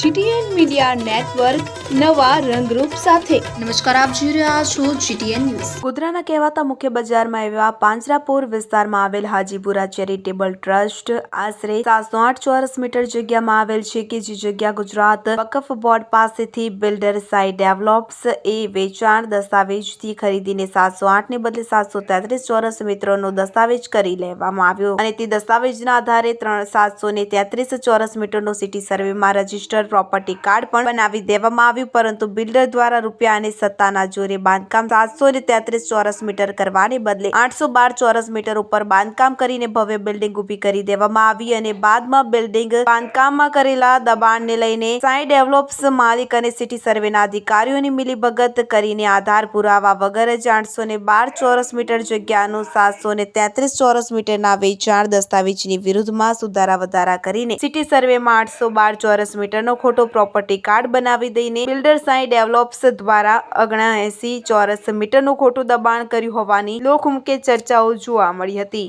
GTN media network નવા રંગરૂપ સાથે. નમસ્કાર આપ જોઈ રહ્યા છો જીટીએન ન્યૂઝ. ગોધરાના કહેવાતા મુખ્ય બજારમાં એવા પાંજરાપોર વિસ્તારમાં આવેલ હાજીપુરા ચેરિટેબલ ટ્રસ્ટ આશરે સાતસો આઠ ચોરસ મીટર જગ્યામાં આવેલ છે કે જે જગ્યા ગુજરાત વકફ બોર્ડ પાસેથી બિલ્ડર સાઈ ડેવલપ્સ એ વેચાણ દસ્તાવેજથી ખરીદીને સાતસો આઠ ને બદલે સાતસો તેત્રીસ ચોરસ મીટરનો દસ્તાવેજ કરી લેવામાં આવ્યો. અને તે દસ્તાવેજના આધારે ત્રણ સાતસો ને તેત્રીસ ચોરસ મીટરનો સિટી સર્વેમાં રજિસ્ટર પ્રોપર્ટી કાર્ડ પણ બનાવી દેવામાં આવ્યું, પરંતુ બિલ્ડર દ્વારા રૂપિયા અને સત્તાના જોરે બાંધકામ સાતસો ને તેત્રીસ ચોરસ મીટર કરવાને બદલે આઠસો બાર ચોરસ મીટર ઉપર બાંધકામ કરીને ભવ્ય બિલ્ડિંગ ઊભી કરી દેવામાં આવી અને બાદમાં બિલ્ડિંગ બાંધકામમાં કરેલા દબાણને લઈને સાઈ ડેવલપ્સ માલિક અને સિટી સર્વેના અધિકારીઓની મિલીભગત કરીને આધાર પુરાવા વગર જ આઠસો ને બાર ચોરસ મીટર જગ્યાનું સાતસો ને તેત્રીસ ચોરસ મીટરના વેચાણ દસ્તાવેજની વિરુદ્ધમાં સુધારા વધારા કરીને સિટી સર્વેમાં આઠસો બાર ચોરસ મીટરનો ખોટો પ્રોપર્ટી કાર્ડ બનાવી દઈને બિલ્ડર સાંઈ ડેવલપ્સ દ્વારા અગણા એસી ચોરસ મીટરનું ખોટું દબાણ કર્યું હોવાની લોકમુખે ચર્ચાઓ જોવા મળી હતી.